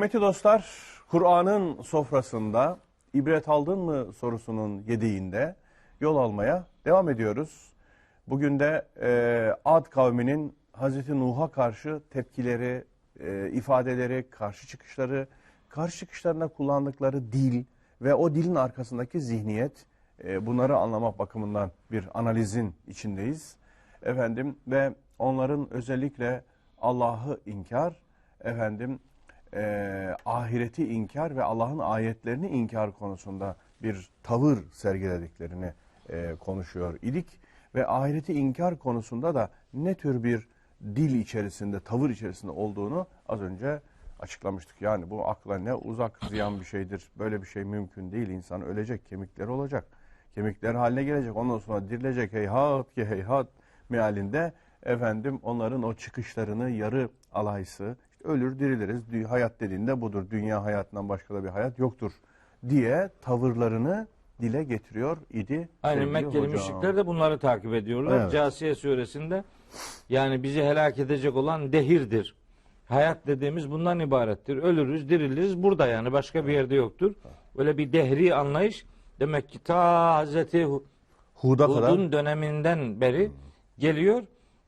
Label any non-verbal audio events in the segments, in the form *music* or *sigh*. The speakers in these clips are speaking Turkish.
Kıymetli dostlar, Kur'an'ın sofrasında ibret aldın mı sorusunun yediğinde yol almaya devam ediyoruz. Bugün de e, Ad kavminin Hazreti Nuh'a karşı tepkileri, e, ifadeleri, karşı çıkışları, karşı çıkışlarına kullandıkları dil ve o dilin arkasındaki zihniyet e, bunları anlamak bakımından bir analizin içindeyiz. Efendim ve onların özellikle Allah'ı inkar, efendim e, ahireti inkar ve Allah'ın ayetlerini inkar konusunda bir tavır sergilediklerini e, konuşuyor idik. Ve ahireti inkar konusunda da ne tür bir dil içerisinde, tavır içerisinde olduğunu az önce açıklamıştık. Yani bu akla ne uzak ziyan bir şeydir. Böyle bir şey mümkün değil. İnsan ölecek, kemikleri olacak. Kemikler haline gelecek. Ondan sonra dirilecek heyhat ki heyhat mealinde efendim onların o çıkışlarını yarı alaysı ölür diriliriz. Dü- Hayat dediğinde budur. Dünya hayatından başka da bir hayat yoktur diye tavırlarını dile getiriyor idi. Aynen Mekkeli müşrikler de bunları takip ediyorlar. Evet. Casiye suresinde yani bizi helak edecek olan dehirdir. Hayat dediğimiz bundan ibarettir. Ölürüz, diriliriz burada yani başka bir yerde yoktur. Öyle bir dehri anlayış demek ki ta Hazreti Hu- Hud'a kadar Hud'un döneminden beri geliyor.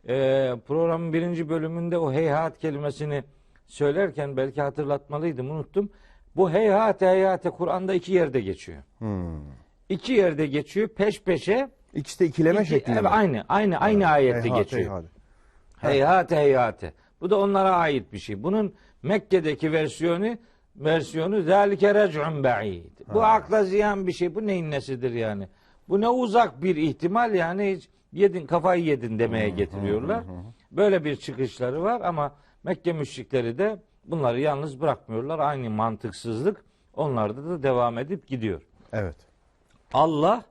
Ee, programın birinci bölümünde o heyhat kelimesini söylerken belki hatırlatmalıydım unuttum. Bu heyhat heyhate Kur'an'da iki yerde geçiyor. Hmm. İki yerde geçiyor peş peşe. İkisi de ikileme İki- şeklinde. evet, aynı aynı aynı ayette Heyhat, geçiyor. heyhat. Heyhate heyhate. Bu da onlara ait bir şey. Bunun Mekke'deki versiyonu versiyonu zalike rec'un ba'id. Bu akla ziyan bir şey. Bu neyin nesidir yani? Bu ne uzak bir ihtimal yani hiç yedin kafayı yedin demeye getiriyorlar. Böyle bir çıkışları var ama Mekke müşrikleri de bunları yalnız bırakmıyorlar. Aynı mantıksızlık onlarda da devam edip gidiyor. Evet. Allah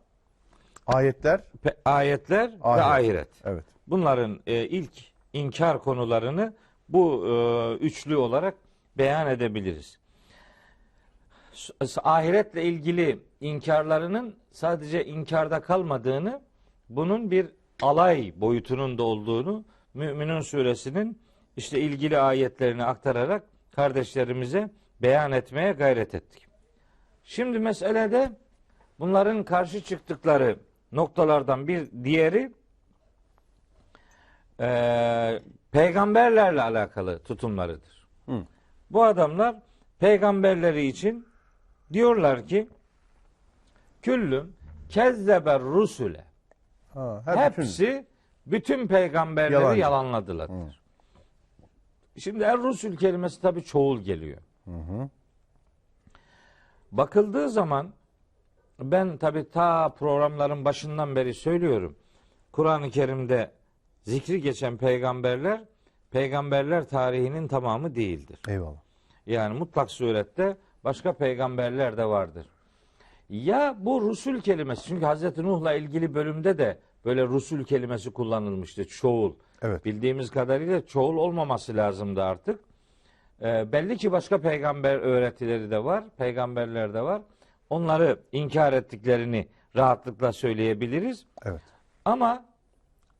Ayetler. pe- ayetler ve Ahiret. ahiret. Evet. Bunların e, ilk inkar konularını bu e, üçlü olarak beyan edebiliriz. Ahiretle ilgili inkarlarının sadece inkarda kalmadığını, bunun bir alay boyutunun da olduğunu Müminun suresinin işte ilgili ayetlerini aktararak kardeşlerimize beyan etmeye gayret ettik. Şimdi meselede bunların karşı çıktıkları noktalardan bir diğeri eee, peygamberlerle alakalı tutumlarıdır. Hı. Bu adamlar peygamberleri için diyorlar ki küllüm kezzeber rusule Ha, her bütün- hepsi bütün peygamberleri Yalancı. yalanladılar. Şimdi er rusul kelimesi tabii çoğul geliyor. Bakıldığı zaman ben tabii ta programların başından beri söylüyorum. Kur'an-ı Kerim'de zikri geçen peygamberler peygamberler tarihinin tamamı değildir. Eyvallah. Yani mutlak surette başka peygamberler de vardır. Ya bu rusul kelimesi çünkü Hazreti Nuh'la ilgili bölümde de böyle rusul kelimesi kullanılmıştı. Çoğul. Evet. Bildiğimiz kadarıyla çoğul olmaması lazımdı artık. Ee, belli ki başka peygamber öğretileri de var, peygamberler de var. Onları inkar ettiklerini rahatlıkla söyleyebiliriz. Evet. Ama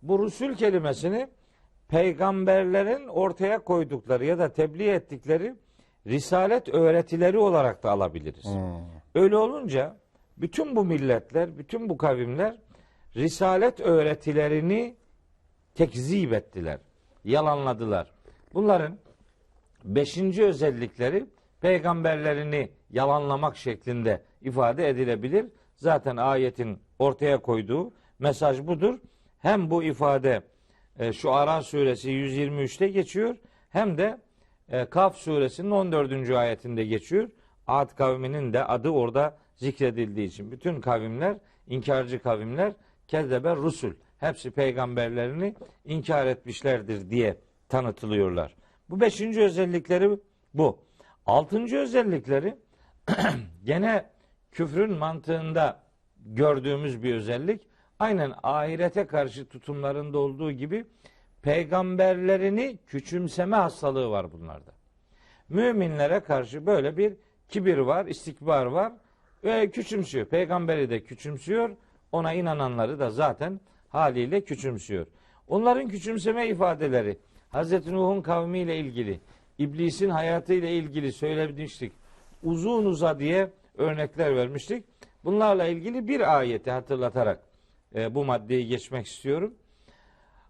bu rusul kelimesini peygamberlerin ortaya koydukları ya da tebliğ ettikleri risalet öğretileri olarak da alabiliriz. Öyle olunca bütün bu milletler, bütün bu kavimler risalet öğretilerini tekzip ettiler, yalanladılar. Bunların beşinci özellikleri peygamberlerini yalanlamak şeklinde ifade edilebilir. Zaten ayetin ortaya koyduğu mesaj budur. Hem bu ifade e, şu Ara suresi 123'te geçiyor hem de e, Kaf suresinin 14. ayetinde geçiyor. Ad kavminin de adı orada zikredildiği için bütün kavimler, inkarcı kavimler kezzeber rusul. Hepsi peygamberlerini inkar etmişlerdir diye tanıtılıyorlar. Bu beşinci özellikleri bu. Altıncı özellikleri *clears throat* gene küfrün mantığında gördüğümüz bir özellik. Aynen ahirete karşı tutumlarında olduğu gibi peygamberlerini küçümseme hastalığı var bunlarda. Müminlere karşı böyle bir kibir var, istikbar var ve küçümsüyor. Peygamberi de küçümsüyor, ona inananları da zaten haliyle küçümsüyor. Onların küçümseme ifadeleri Hazreti Nuh'un kavmiyle ilgili İblisin hayatıyla ilgili söylemiştik. Uzun uza diye örnekler vermiştik. Bunlarla ilgili bir ayeti hatırlatarak e, bu maddeyi geçmek istiyorum.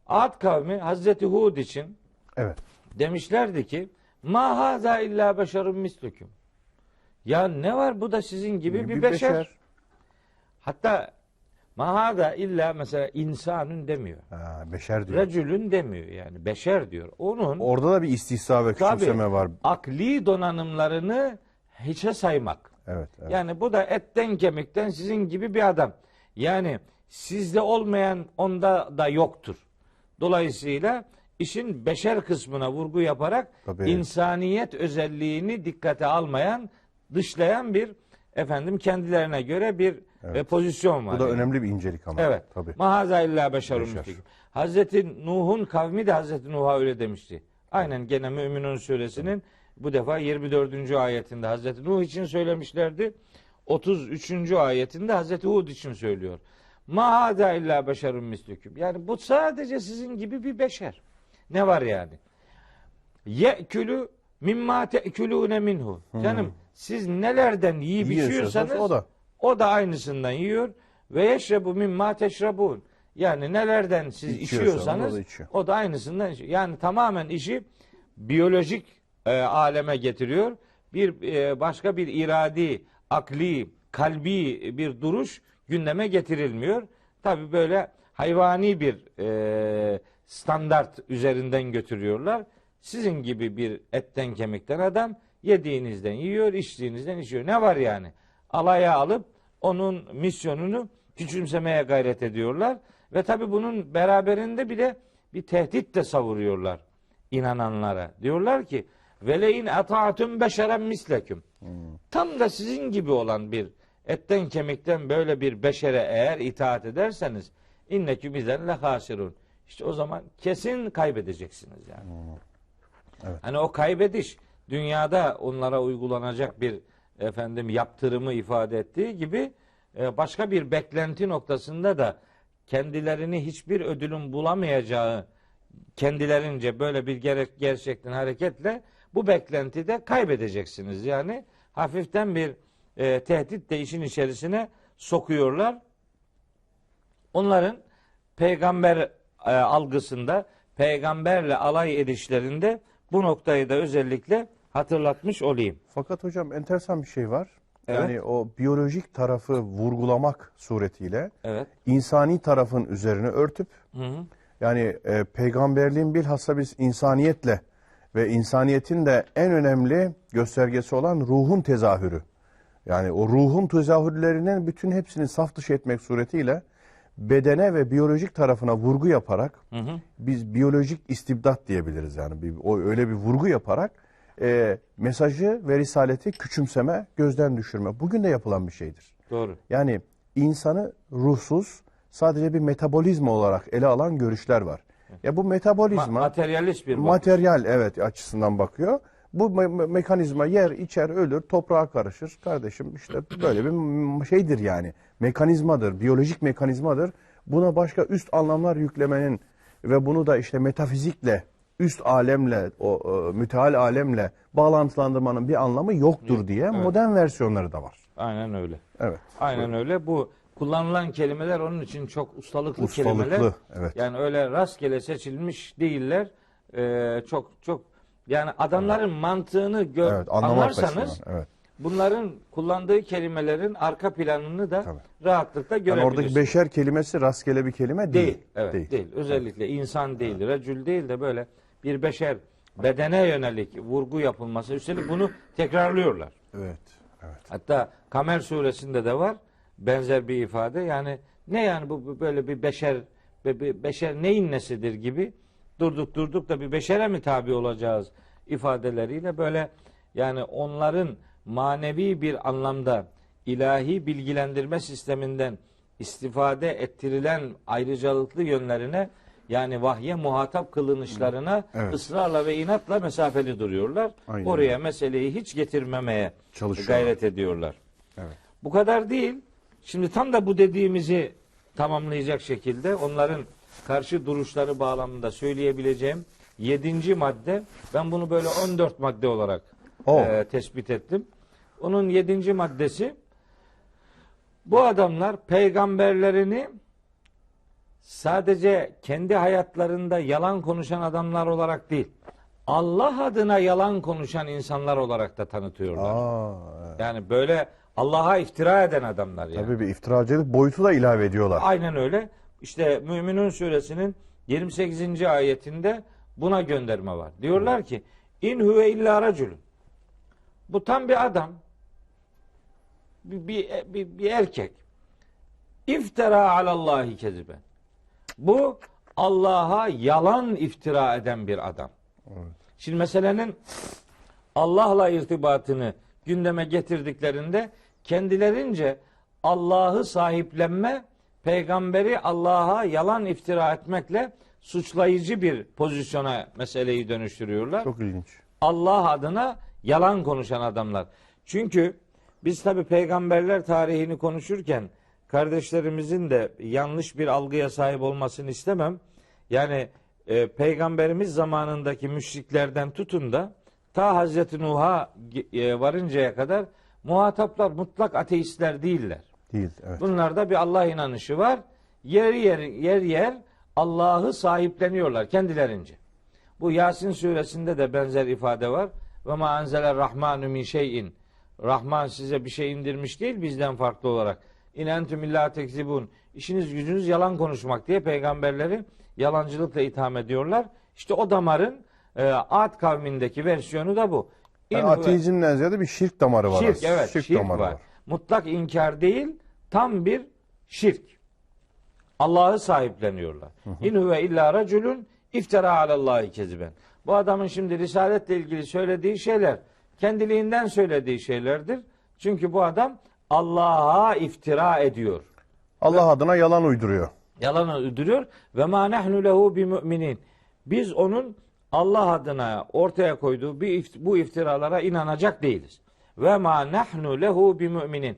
Ad kavmi Hazreti Hud için Evet. demişlerdi ki ma haza illa beşerun mislüküm. Ya ne var bu da sizin gibi bir, beşer. Hatta ma haza illa mesela insanın demiyor. Ha, beşer diyor. Recülün demiyor yani beşer diyor. Onun Orada da bir istihza ve küçümseme var. akli donanımlarını hiçe saymak. Evet. evet. Yani bu da etten kemikten sizin gibi bir adam. Yani sizde olmayan onda da yoktur. Dolayısıyla işin beşer kısmına vurgu yaparak Tabii. insaniyet özelliğini dikkate almayan, dışlayan bir efendim kendilerine göre bir e, pozisyon var. Bu da yani. önemli bir incelik ama. Evet. Tabii. Mahaza illa beşerun. Hazreti Nuh'un kavmi de Hazreti Nuh'a öyle demişti. Aynen gene Müminun suresinin bu defa 24. ayetinde Hazreti Nuh için söylemişlerdi. 33. ayetinde Hazreti Hud için söylüyor. Ma hada illa beşerun mislüküm. Yani bu sadece sizin gibi bir beşer. Ne var yani? Ye'külü mimma te'külûne minhu. Canım siz nelerden yiyip içiyorsanız o da. O da aynısından yiyor ve yeşrebu mimma teşrabun. Yani nelerden siz İçiyorsanız içiyorsanız o da o da aynısından içiyor. Yani tamamen işi biyolojik e, aleme getiriyor. Bir e, başka bir iradi, akli, kalbi bir duruş gündeme getirilmiyor. Tabi böyle hayvani bir e, standart üzerinden götürüyorlar. Sizin gibi bir etten kemikten adam yediğinizden yiyor, içtiğinizden içiyor. Ne var yani? Alaya alıp onun misyonunu küçümsemeye gayret ediyorlar. Ve tabi bunun beraberinde bir de bir tehdit de savuruyorlar inananlara. Diyorlar ki veleyin ata'tum beşeren misleküm. Tam da sizin gibi olan bir etten kemikten böyle bir beşere eğer itaat ederseniz inneküm izen le hasirun. İşte o zaman kesin kaybedeceksiniz yani. Evet. Hani o kaybediş dünyada onlara uygulanacak bir efendim yaptırımı ifade ettiği gibi e, başka bir beklenti noktasında da kendilerini hiçbir ödülün bulamayacağı kendilerince böyle bir gerek, gerçekten hareketle bu beklentide kaybedeceksiniz. Yani hafiften bir e, tehdit de işin içerisine sokuyorlar. Onların peygamber e, algısında, peygamberle alay edişlerinde bu noktayı da özellikle hatırlatmış olayım. Fakat hocam enteresan bir şey var. Evet. Yani o biyolojik tarafı vurgulamak suretiyle Evet. insani tarafın üzerine örtüp Hı hı. yani e, peygamberliğin bilhassa biz insaniyetle ve insaniyetin de en önemli göstergesi olan ruhun tezahürü. Yani o ruhun tezahürlerinin bütün hepsini saf dışı etmek suretiyle bedene ve biyolojik tarafına vurgu yaparak Hı hı. biz biyolojik istibdat diyebiliriz yani bir, o öyle bir vurgu yaparak e, mesajı ve risaleti küçümseme, gözden düşürme. Bugün de yapılan bir şeydir. Doğru. Yani insanı ruhsuz sadece bir metabolizma olarak ele alan görüşler var. Ya bu Ma- metabolizma materyalist bir bakış. materyal evet açısından bakıyor. Bu me- me- mekanizma yer, içer, ölür, toprağa karışır. Kardeşim işte böyle bir şeydir yani. Mekanizmadır, biyolojik mekanizmadır. Buna başka üst anlamlar yüklemenin ve bunu da işte metafizikle, üst alemle, o e, müteal alemle bağlantılandırmanın bir anlamı yoktur diye modern versiyonları da var. Aynen öyle. Evet. Aynen öyle. Bu kullanılan kelimeler onun için çok ustalıklı, Ustalıklı, kelimeler. evet. Yani öyle rastgele seçilmiş değiller. Ee, çok çok yani adamların mantığını gör, Evet, anlarsanız evet. bunların kullandığı kelimelerin arka planını da Tabii. rahatlıkla Yani görebilirsiniz. oradaki beşer kelimesi rastgele bir kelime değil. Değil. Evet, değil. Özellikle insan değil, recül değil de böyle bir beşer bedene yönelik vurgu yapılması. Üstelik bunu tekrarlıyorlar. Evet. Evet. Hatta Kamer suresinde de var benzer bir ifade. Yani ne yani bu böyle bir beşer be- be- beşer neyin nesidir gibi durduk durduk da bir beşere mi tabi olacağız ifadeleriyle böyle yani onların manevi bir anlamda ilahi bilgilendirme sisteminden istifade ettirilen ayrıcalıklı yönlerine yani vahye muhatap kılınışlarına Evet. ısrarla ve inatla mesafeli duruyorlar. Aynen Oraya meseleyi hiç getirmemeye gayret ediyorlar. Evet. Bu kadar değil. Şimdi tam da bu dediğimizi tamamlayacak şekilde onların karşı duruşları bağlamında söyleyebileceğim yedinci madde. Ben bunu böyle 14 madde olarak Oo. e, tespit ettim. Onun yedinci maddesi bu adamlar peygamberlerini sadece kendi hayatlarında yalan konuşan adamlar olarak değil, Allah adına yalan konuşan insanlar olarak da tanıtıyorlar. Aa, evet. Yani böyle Allah'a iftira eden adamlar yani. Tabii bir iftiracılık boyutu da ilave ediyorlar. Aynen öyle. İşte Müminun suresinin 28. ayetinde buna gönderme var. Diyorlar ki in huve illa raculun. Bu tam bir adam. Bir, bir, bir, bir erkek. İftira alallahi keziben. Bu Allah'a yalan iftira eden bir adam. Şimdi meselenin Allah'la irtibatını gündeme getirdiklerinde kendilerince Allah'ı sahiplenme, peygamberi Allah'a yalan iftira etmekle suçlayıcı bir pozisyona meseleyi dönüştürüyorlar. Çok ilginç. Allah adına yalan konuşan adamlar. Çünkü biz tabi peygamberler tarihini konuşurken kardeşlerimizin de yanlış bir algıya sahip olmasını istemem. Yani e, peygamberimiz zamanındaki müşriklerden tutun da ta Hazreti Nuh'a e, varıncaya kadar muhataplar mutlak ateistler değiller. Değil, evet. Bunlarda bir Allah inanışı var. Yer yer yer yer Allah'ı sahipleniyorlar kendilerince. Bu Yasin suresinde de benzer ifade var. Ve ma enzeler rahmanu min şeyin. Rahman size bir şey indirmiş değil bizden farklı olarak. İn entüm illa tekzibun. İşiniz gücünüz yalan konuşmak diye peygamberleri yalancılıkla itham ediyorlar. İşte o damarın e, Ad kavmindeki versiyonu da bu. Yani ateizmden ziyade bir şirk damarı var. Şirk aslında. evet şirk, damarı var. Mutlak inkar değil tam bir şirk. Allah'ı sahipleniyorlar. İn huve illa raculun iftira alallahi keziben. Bu adamın şimdi risaletle ilgili söylediği şeyler kendiliğinden söylediği şeylerdir. Çünkü bu adam Allah'a iftira ediyor. Allah adına yalan uyduruyor. Yalan uyduruyor ve ma nahnu lehu bi müminin. Biz onun Allah adına ortaya koyduğu bir bu iftiralara inanacak değiliz. Ve ma nahnu lehu bi müminin.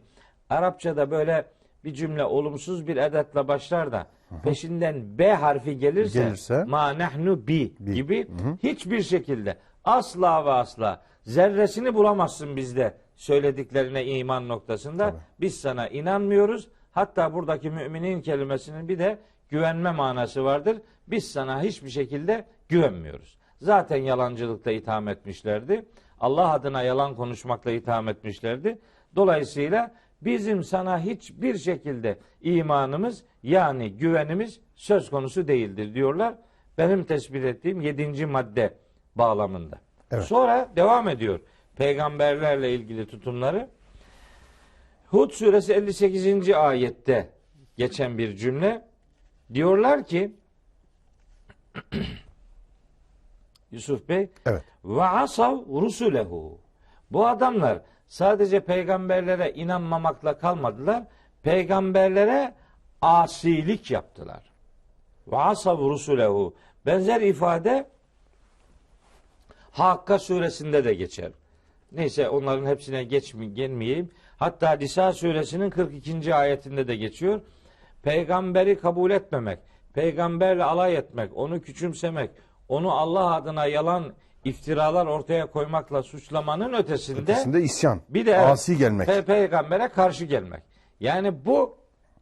Arapçada böyle bir cümle olumsuz bir edatla başlar da peşinden B harfi gelirse, Gelirse? ma nahnu bi, Bi. gibi hiçbir şekilde asla ve asla zerresini bulamazsın bizde söylediklerine iman noktasında. Biz sana inanmıyoruz. Hatta buradaki müminin kelimesinin bir de güvenme manası vardır. Biz sana hiçbir şekilde güvenmiyoruz. Zaten yalancılıkla itham etmişlerdi. Allah adına yalan konuşmakla itham etmişlerdi. Dolayısıyla bizim sana hiçbir şekilde imanımız yani güvenimiz söz konusu değildir diyorlar. Benim tespit ettiğim yedinci madde bağlamında. Evet. Sonra devam ediyor peygamberlerle ilgili tutumları. Hud suresi 58. ayette geçen bir cümle. Diyorlar ki *clears throat* Yusuf Bey Evet. ve asav rusulehu. Bu adamlar sadece peygamberlere inanmamakla kalmadılar. Peygamberlere asilik yaptılar. Ve asav rusulehu. Benzer ifade Hakka suresinde de geçer. Neyse onların hepsine geçme, gelmeyeyim. Hatta Nisa suresinin 42. ayetinde de geçiyor. Peygamberi kabul etmemek, peygamberle alay etmek, onu küçümsemek, onu Allah adına yalan iftiralar ortaya koymakla suçlamanın ötesinde, Ötesinde isyan. bir de Asi gelmek. pe- peygambere karşı gelmek. Yani bu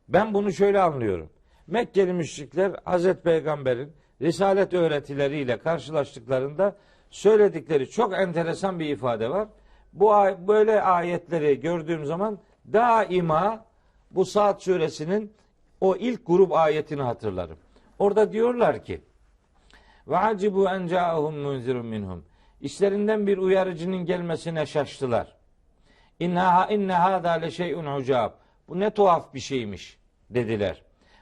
ben bunu şöyle anlıyorum. Mekkeli müşrikler Hazreti Peygamber'in risalet öğretileriyle karşılaştıklarında söyledikleri çok enteresan bir ifade var. Bu böyle ayetleri gördüğüm zaman daima bu Saat suresinin o ilk grup ayetini hatırlarım. Orada diyorlar ki ve acibu en ca'ahum munzirun minhum. İşlerinden bir uyarıcının gelmesine şaştılar. İnna inne hada le şey'un ucab. Bu ne tuhaf bir şeymiş dediler.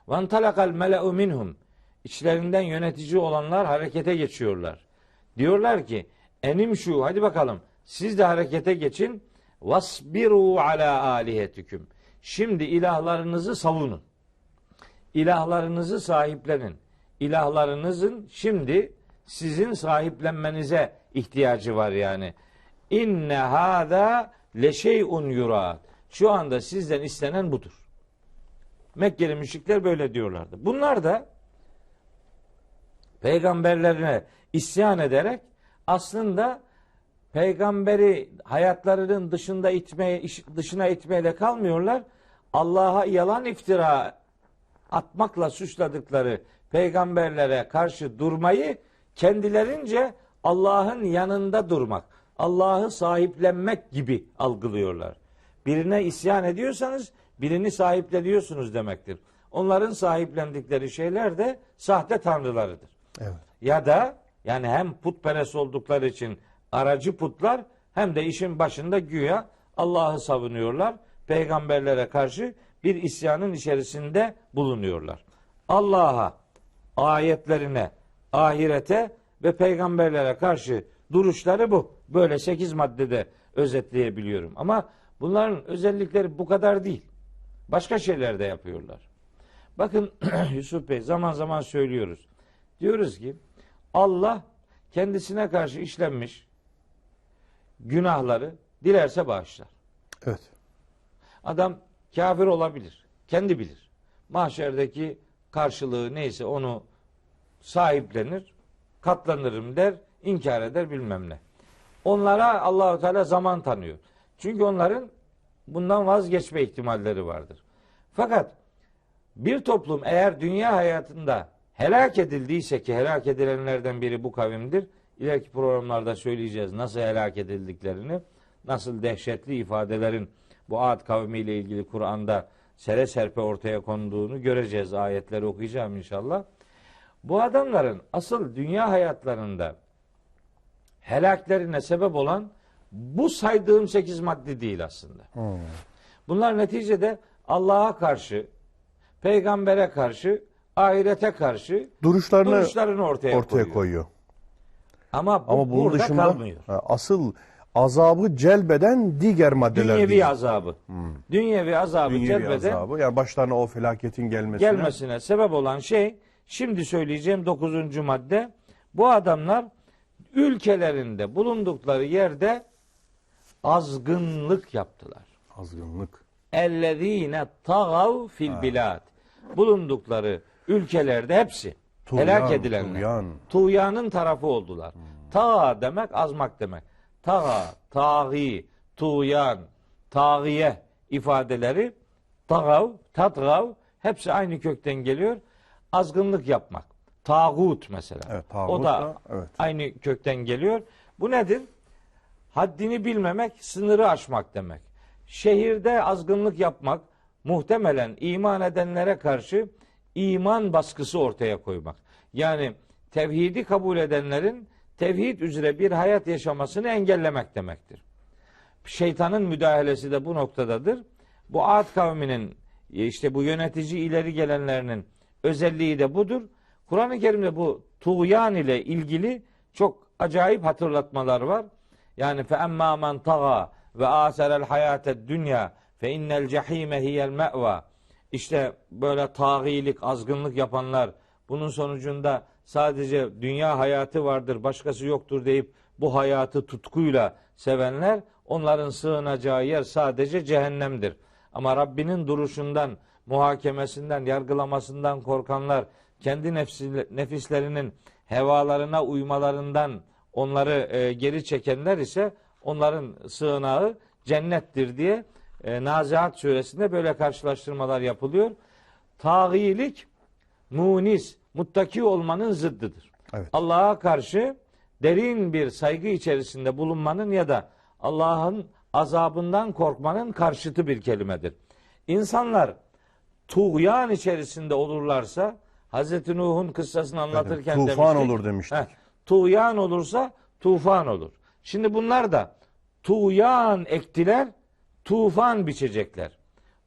Ve entalakal mele'u minhum. İçlerinden yönetici olanlar harekete geçiyorlar. Diyorlar ki enim şu hadi bakalım siz de harekete geçin. Vasbiru ala alihetüküm. Şimdi ilahlarınızı savunun. İlahlarınızı sahiplenin. İlahlarınızın şimdi sizin sahiplenmenize ihtiyacı var yani. İnne hâzâ leşey'un yurad. Şu anda sizden istenen budur. Mekkeli müşrikler böyle diyorlardı. Bunlar da peygamberlerine isyan ederek aslında peygamberi hayatlarının dışında itmeye dışına itmeye kalmıyorlar. Allah'a yalan iftira atmakla suçladıkları peygamberlere karşı durmayı kendilerince Allah'ın yanında durmak, Allah'ı sahiplenmek gibi algılıyorlar. Birine isyan ediyorsanız birini sahipleniyorsunuz demektir. Onların sahiplendikleri şeyler de sahte tanrılarıdır. Evet. Ya da yani hem putperest oldukları için aracı putlar hem de işin başında güya Allah'ı savunuyorlar. Peygamberlere karşı bir isyanın içerisinde bulunuyorlar. Allah'a, ayetlerine, ahirete ve peygamberlere karşı duruşları bu. Böyle sekiz maddede özetleyebiliyorum. Ama bunların özellikleri bu kadar değil. Başka şeyler de yapıyorlar. Bakın *clears throat* Yusuf Bey zaman zaman söylüyoruz. Diyoruz ki Allah kendisine karşı işlenmiş günahları dilerse bağışlar. Evet. Adam kafir olabilir. Kendi bilir. Mahşerdeki karşılığı neyse onu sahiplenir, katlanırım der, inkar eder bilmem ne. Onlara Allahu Teala zaman tanıyor. Çünkü onların bundan vazgeçme ihtimalleri vardır. Fakat bir toplum eğer dünya hayatında helak edildiyse ki helak edilenlerden biri bu kavimdir. İleriki programlarda söyleyeceğiz nasıl helak edildiklerini, nasıl dehşetli ifadelerin bu Ad kavmiyle ilgili Kur'an'da sere serpe ortaya konduğunu göreceğiz. Ayetleri okuyacağım inşallah. Bu adamların asıl dünya hayatlarında helaklerine sebep olan bu saydığım sekiz madde değil aslında. Bunlar neticede Allah'a karşı, peygambere karşı, ahirete karşı Duruşlarını duruşlarını ortaya, ortaya koyuyor. koyuyor. Ama bu Ama bunun burada dışında kalmıyor. ha, asıl azabı celbeden diğer maddeler Dünyevi değil. azabı. Dünyevi azabı Dünyevi celbeden azabı. Yani başlarına o felaketin gelmesine. gelmesine sebep olan şey şimdi söyleyeceğim 9. madde. Bu adamlar ülkelerinde bulundukları yerde azgınlık yaptılar. Azgınlık. Ellezine tagav fil bilad. Bulundukları ülkelerde hepsi Tuğyan, helak edilenler. tuğyan. Tuğyanın tarafı oldular. Ta demek azmak demek. Ta, taği, tuğyan, tağiye ifadeleri tagav, tatgav hepsi aynı kökten geliyor. Azgınlık yapmak. Tağut mesela. Evet, tağut o da, da, evet. aynı kökten geliyor. Bu nedir? Haddini bilmemek, sınırı aşmak demek. Şehirde azgınlık yapmak, muhtemelen iman edenlere karşı iman baskısı ortaya koymak. Yani tevhidi kabul edenlerin tevhid üzere bir hayat yaşamasını engellemek demektir. Şeytanın müdahalesi de bu noktadadır. Bu Ad kavminin işte bu yönetici ileri gelenlerinin özelliği de budur. Kur'an-ı Kerim'de bu tuğyan ile ilgili çok acayip hatırlatmalar var. Yani fe emma men taga ve aserel hayated dünya fe innel cehime hiyel me'va. İşte böyle tağilik, azgınlık yapanlar bunun sonucunda sadece dünya hayatı vardır, başkası yoktur deyip bu hayatı tutkuyla sevenler onların sığınacağı yer sadece cehennemdir. Ama Rabbinin duruşundan, muhakemesinden, yargılamasından korkanlar kendi nefislerinin hevalarına uymalarından onları e, geri çekenler ise onların sığınağı cennettir diye e, Nazihat suresinde böyle karşılaştırmalar yapılıyor. Tağilik munis, muttaki olmanın zıddıdır. Evet. Allah'a karşı derin bir saygı içerisinde bulunmanın ya da Allah'ın azabından korkmanın karşıtı bir kelimedir. İnsanlar tuğyan içerisinde olurlarsa Hazreti Nuh'un kıssasını anlatırken tufan demiştik. olur demiştik. Heh, tuğyan olursa tufan olur. Şimdi bunlar da tuğyan ektiler, tufan biçecekler.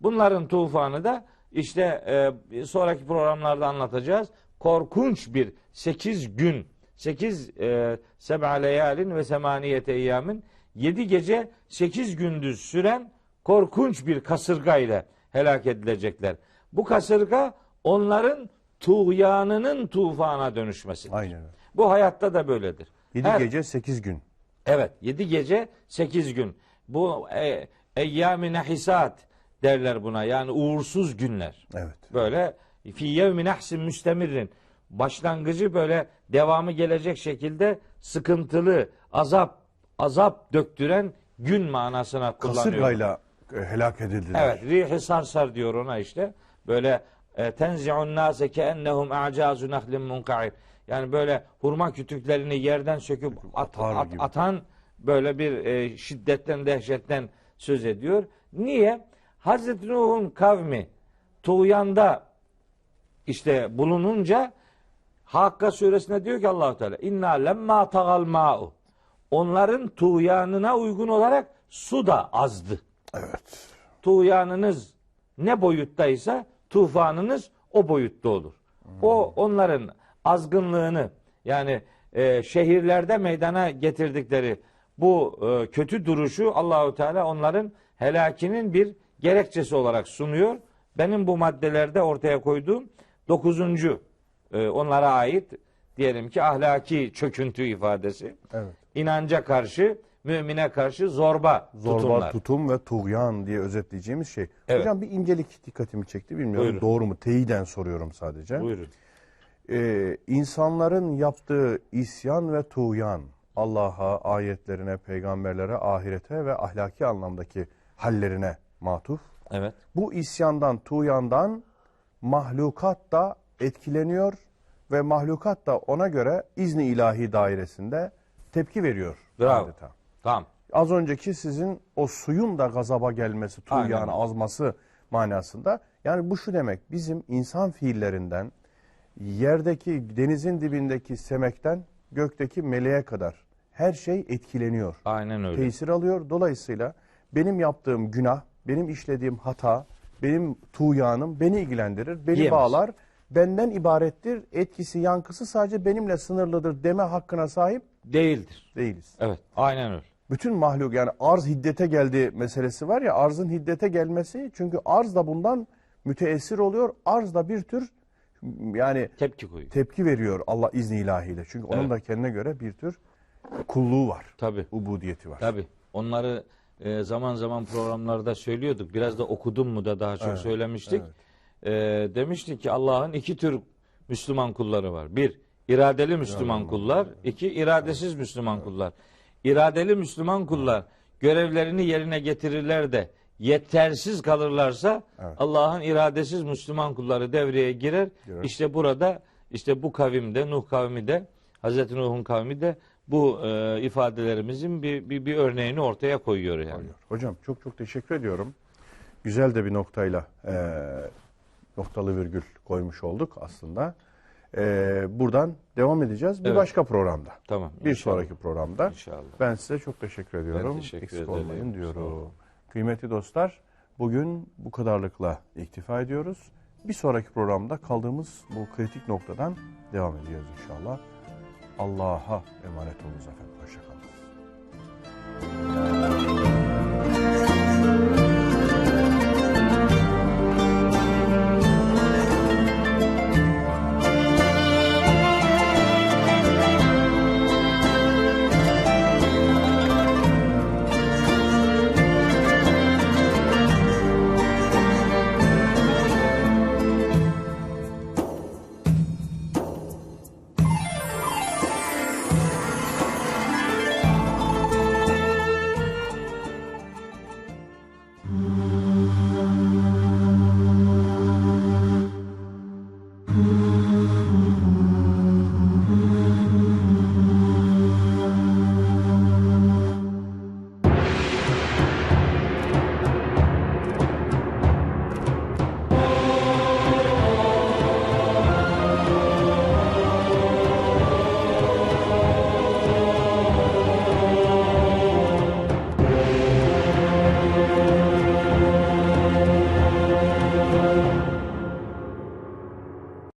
Bunların tufanı da işte e, sonraki programlarda anlatacağız. Korkunç bir 8 gün, 8 e, seb'a leyalin ve semaniyete eyyamin 7 gece 8 gündüz süren korkunç bir kasırga ile helak edilecekler. Bu kasırga onların tuğyanının tufana dönüşmesidir. Aynen. Bu hayatta da böyledir. 7 Her- gece 8 gün. Evet 7 gece 8 gün. Bu e, eyyâmi nehisat derler buna. Yani uğursuz günler. Evet. Böyle fi yevmi nehsin müstemirrin. başlangıcı böyle devamı gelecek şekilde sıkıntılı, azap, azap döktüren gün manasına kullanıyor. Kasırgayla helak edildiler. Evet, rihi sarsar diyor ona işte. Böyle e, tenzi'un nase keennehum a'cazu nahlin munka'ir. Yani böyle hurma kütüklerini yerden söküp at- at- atan böyle bir e, şiddetten dehşetten söz ediyor. Niye? Hazreti Nuh'un kavmi tuğyanda işte bulununca Hakka suresinde diyor ki Allahu Teala inna lemma tagal ma'u. Onların tuğyanına uygun olarak su da azdı Evet. tuğyanınız ne boyuttaysa tufanınız o boyutta olur. O onların azgınlığını yani e, şehirlerde meydana getirdikleri bu e, kötü duruşu Allahu Teala onların helakinin bir gerekçesi olarak sunuyor. Benim bu maddelerde ortaya koyduğum dokuzuncu e, onlara ait diyelim ki ahlaki çöküntü ifadesi. Evet. İnanca karşı, mümine karşı zorba, Zorba, tutumlar. tutum ve tuğyan diye özetleyeceğimiz şey. Evet. Hocam bir incelik dikkatimi çekti. Bilmiyorum Buyurun. doğru mu? Teyiden soruyorum sadece. Buyurun. Ee, insanların yaptığı isyan ve tuğyan Allah'a, ayetlerine, peygamberlere, ahirete ve ahlaki anlamdaki hallerine matuf. Evet. Bu isyandan, tuğyandan mahlukat da etkileniyor ve mahlukat da ona göre izni ilahi dairesinde tepki veriyor Bravo. adeta. Tamam. Az önceki sizin o suyun da gazaba gelmesi, Aynen. tuğyanı azması manasında. Yani bu şu demek, bizim insan fiillerinden, yerdeki, denizin dibindeki semekten, gökteki meleğe kadar her şey etkileniyor Aynen öyle. tesir alıyor. Dolayısıyla benim yaptığım günah, benim işlediğim hata, benim tuğyanım beni ilgilendirir, beni Yiyemez. bağlar. Benden ibarettir. Etkisi, yankısı sadece benimle sınırlıdır deme hakkına sahip Değildir. değiliz. Evet. Aynen öyle. Bütün mahluk yani arz hiddete geldi meselesi var ya arzın hiddete gelmesi çünkü arz da bundan müteessir oluyor. Arz da bir tür yani Tepki koyuyor. tepki veriyor Allah izni ilahiyle. Çünkü onun Evet. da kendine göre bir tür kulluğu var. Tabii. Ubudiyeti var. Tabii. Onları e, zaman zaman programlarda söylüyorduk. Biraz da okudum mu da daha çok Evet, söylemiştik. E, demiştik ki Allah'ın iki tür Müslüman kulları var. Bir, iradeli Müslüman kullar. iki iradesiz Müslüman kullar. İradeli Müslüman kullar görevlerini yerine getirirler de yetersiz kalırlarsa Evet. Allah'ın iradesiz Müslüman kulları devreye girer. Girer. İşte burada işte bu kavimde Nuh kavmi de Hazreti Nuh'un kavmi de bu e, ifadelerimizin bir, bir, bir örneğini ortaya koyuyor yani. Koyuyor. Hocam çok çok teşekkür ediyorum. Güzel de bir noktayla e, noktalı virgül koymuş olduk aslında. E, buradan devam edeceğiz bir Evet. başka programda. Tamam. Bir inşallah. sonraki programda. İnşallah. Ben size çok teşekkür ediyorum. teşekkür Eksik ederim. olmayın diyorum. Kıymetli dostlar, bugün bu kadarlıkla iktifa ediyoruz. Bir sonraki programda kaldığımız bu kritik noktadan devam edeceğiz inşallah. Allah'a emanet olunuz efendim. Hoşçakalın.